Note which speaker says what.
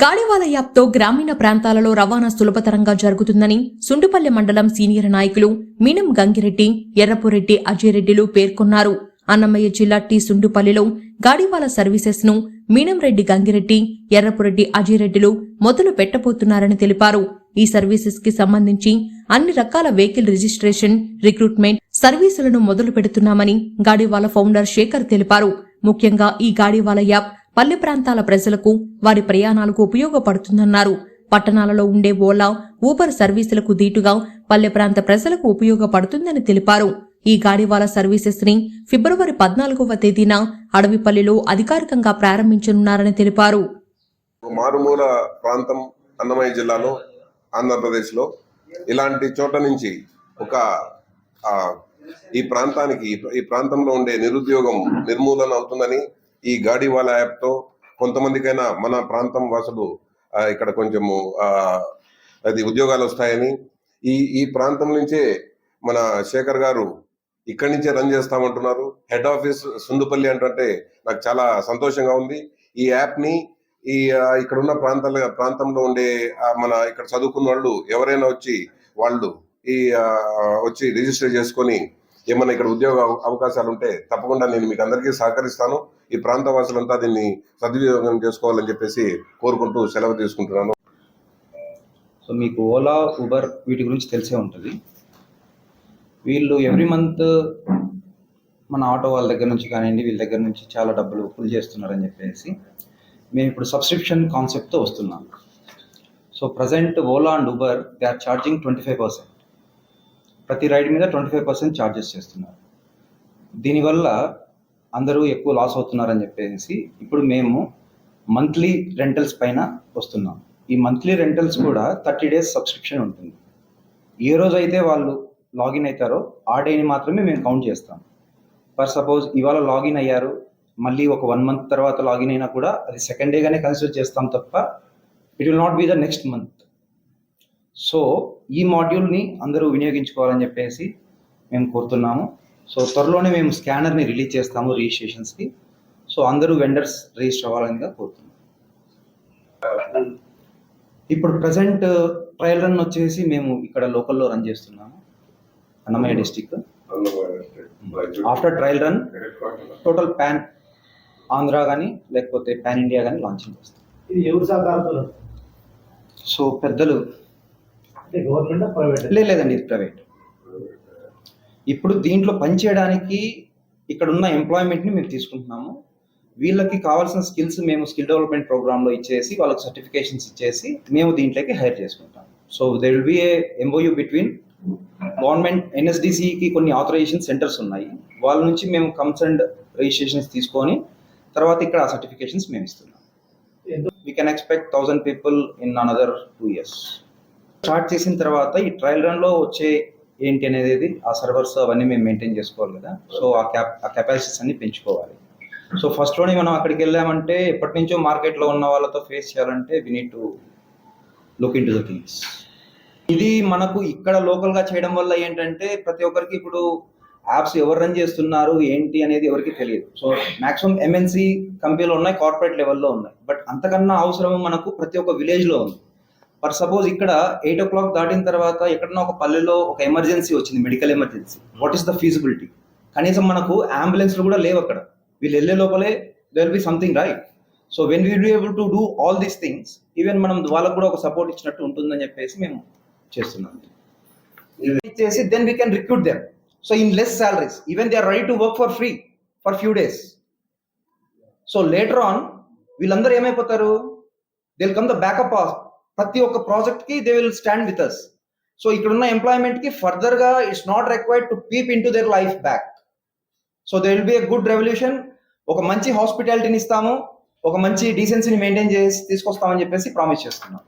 Speaker 1: గాడివాల యాప్తో గ్రామీణ ప్రాంతాలలో రవాణా సులభతరంగా జరుగుతుందని సుండుపల్లె మండలం సీనియర్ నాయకులు మీనం గంగిరెడ్డి ఎర్రపురెడ్డి అజయరెడ్డిలు పేర్కొన్నారు. అన్నమయ్య జిల్లా టి సుండుపల్లిలో గాడివాల సర్వీసెస్ను మీనంరెడ్డి గంగిరెడ్డి ఎర్రపురెడ్డి అజయరెడ్డిలు మొదలు పెట్టబోతున్నారని తెలిపారు. ఈ సర్వీసెస్కి సంబంధించి అన్ని రకాల వెహికల్ రిజిస్ట్రేషన్ రిక్రూట్మెంట్ సర్వీసులను మొదలు పెడుతున్నామని గాడివాల ఫౌండర్ శేఖర్ తెలిపారు. ముఖ్యంగా ఈ గాడివాల యాప్ పల్లె ప్రాంతాల ప్రజలకు వారి ప్రయాణాలకు ఉపయోగపడుతుందన్నారు. పట్టణాలలో ఉండే ఓలా ఊబర్ సర్వీసులకు దీటుగా పల్లె ప్రాంత ప్రజలకు ఉపయోగపడుతుందని తెలిపారు. ఈ గాడివాల సర్వీసెస్ని ఫిబ్రవరి పద్నాలుగవ తేదీన అడవిపల్లిలో అధికారికంగా ప్రారంభించనున్నారని తెలిపారు.
Speaker 2: మారుమూల ప్రాంతం అన్నమయ్య జిల్లాలో ఆంధ్రప్రదేశ్లో ఇలాంటి చోట నుంచి ఒక ఆ, ఈ ప్రాంతానికి ఈ ప్రాంతంలో ఉండే నిరుద్యోగం నిర్మూలన అవుతుందని ఈ గాడివాలా యాప్తో కొంతమందికైనా మన ప్రాంతం వాసులు ఇక్కడ కొంచెము అది ఉద్యోగాలు వస్తాయని ఈ ఈ ప్రాంతం నుంచే మన శేఖర్ గారు ఇక్కడి నుంచే రన్ చేస్తామంటున్నారు. హెడ్ ఆఫీస్ సుందుపల్లి అంటే నాకు చాలా సంతోషంగా ఉంది. ఈ యాప్ని ఈ ఇక్కడ ఉన్న ప్రాంతాల ప్రాంతంలో ఉండే మన ఇక్కడ చదువుకున్న వాళ్ళు ఎవరైనా వచ్చి వాళ్ళు ఈ వచ్చి రిజిస్టర్ చేసుకొని ఏమైనా ఇక్కడ ఉద్యోగ అవ- అవకాశాలు ఉంటే తప్పకుండా నేను మీకు అందరికీ సహకరిస్తాను. ఈ ప్రాంత వాసులంతా దీన్ని సద్వినియోగం చేసుకోవాలని చెప్పేసి కోరుకుంటూ సెలవు తీసుకుంటున్నాను.
Speaker 3: సో మీకు ఓలా ఉబర్ వీటి గురించి తెలిసే ఉంటుంది. వీళ్ళు ఎవ్రీ మంత్ మన ఆటో వాళ్ళ దగ్గర నుంచి కానివ్వండి వీళ్ళ దగ్గర నుంచి చాలా డబ్బులు ఫుల్ చేస్తున్నారని చెప్పేసి మేము ఇప్పుడు సబ్స్క్రిప్షన్ కాన్సెప్ట్తో వస్తున్నాం. So present Ola and Uber they are charging twenty five percent. ప్రతి రైడ్ మీద ట్వంటీ ఫైవ్ పర్సెంట్ ఛార్జెస్ చేస్తున్నారు. దీనివల్ల అందరూ ఎక్కువ లాస్ అవుతున్నారని చెప్పేసి ఇప్పుడు మేము మంత్లీ రెంటల్స్ పైన వస్తున్నాం. ఈ మంత్లీ రెంటల్స్ కూడా థర్టీ డేస్ సబ్స్క్రిప్షన్ ఉంటుంది. ఏ రోజు అయితే వాళ్ళు లాగిన్ అవుతారో ఆ డేని మాత్రమే మేము కౌంట్ చేస్తాం. ఫర్ సపోజ్ ఇవాళ లాగిన్ అయ్యారు మళ్ళీ ఒక వన్ మంత్ తర్వాత లాగిన్ అయినా కూడా అది సెకండ్ డేగానే కన్సిడర్ చేస్తాం తప్ప it will not be the next month so ఈ మాడ్యూల్ని అందరూ వినియోగించుకోవాలని చెప్పేసి మేము కోరుతున్నాము. సో త్వరలోనే మేము స్కానర్ని రిలీజ్ చేస్తాము రిజిస్ట్రేషన్స్కి. సో అందరూ వెండర్స్ రిజిస్టర్ అవ్వాలని కోరుతున్నాం. ఇప్పుడు ప్రజెంట్ ట్రయల్ రన్ వచ్చేసి మేము ఇక్కడ లోకల్లో రన్ చేస్తున్నాము. Annamayya district. After trial run total pan Andhra కానీ లేకపోతే పాన్ ఇండియా కానీ లాంచింగ్ చేస్తాం.
Speaker 4: సహకారంతో
Speaker 3: సో పెద్దలు. లేదండి ఇది ప్రైవేట్. ఇప్పుడు దీంట్లో పనిచేయడానికి ఇక్కడ ఉన్న ఎంప్లాయ్మెంట్ని మేము తీసుకుంటున్నాము. వీళ్ళకి కావాల్సిన స్కిల్స్ మేము స్కిల్ డెవలప్మెంట్ ప్రోగ్రామ్లో ఇచ్చేసి వాళ్ళకి సర్టిఫికేషన్స్ ఇచ్చేసి మేము దీంట్లోకి హైర్ చేసుకుంటాం. So there will be a MOU between government ఎన్ఎస్డిసికి కొన్ని ఆథరైజేషన్ సెంటర్స్ ఉన్నాయి. వాళ్ళ నుంచి మేము కన్సర్న్డ్ రిజిస్ట్రేషన్స్ తీసుకొని తర్వాత ఇక్కడ ఆ సర్టిఫికేషన్స్ మేము ఇస్తున్నాం. We can expect thousand people in another two years start చేసిన తర్వాత ఈ ట్రయల్ రన్లో వచ్చే ఏంటి అనేది ఆ సర్వర్స్ అవన్నీ మేము మెయింటైన్ చేసుకోవాలి కదా. సో ఆ క్యాప్ ఆ కెపాసిటీస్ అన్ని పెంచుకోవాలి. సో ఫస్ట్లోనే మనం అక్కడికి వెళ్ళామంటే ఎప్పటి నుంచో మార్కెట్లో ఉన్న వాళ్ళతో ఫేస్ చేయాలంటే we need to look into the things ఇది మనకు ఇక్కడ లోకల్గా చేయడం వల్ల ఏంటంటే ప్రతి ఒక్కరికి ఇప్పుడు యాప్స్ ఎవరు రన్ చేస్తున్నారు ఏంటి అనేది ఎవరికి తెలియదు. సో మాక్సిమం ఎంఎన్సి కంపెనీలో ఉన్నాయి కార్పొరేట్ లెవెల్లో ఉన్నాయి. బట్ అంతకన్నా అవసరం మనకు ప్రతి ఒక్క విలేజ్లో ఉంది. ఫర్ సపోజ్ ఇక్కడ ఎయిట్ ఓ క్లాక్ దాటిన తర్వాత ఎక్కడన్నా ఒక పల్లెలో ఒక ఎమర్జెన్సీ వచ్చింది medical emergency what is the feasibility కనీసం మనకు అంబులెన్స్లు కూడా లేవు అక్కడ. వీళ్ళు వెళ్ళే లోపలే there be something right so when we be able to do all these things even మనం వాళ్ళకు కూడా ఒక సపోర్ట్ ఇచ్చినట్టు ఉంటుందని చెప్పేసి మేము చేస్తున్నాం. చేసి then we can recruit them so in less salaries even they are ready to work for free for few days so later on వీళ్ళందరూ ఏమైపోతారు? దిల్ కమ్ ద బ్యాకప్ ప్రతి ఒక్క ప్రాజెక్ట్కి they will stand with us so ఇక్కడ ఉన్న ఎంప్లాయ్మెంట్కి ఫర్దర్గా it's not required to peep into their life back so they will be a good revolution ఒక మంచి హాస్పిటాలిటీని ఇస్తాము. ఒక మంచి డీసెన్సీని మెయింటైన్ చేసి తీసుకొస్తామని చెప్పేసి ప్రామిస్ చేస్తున్నాం.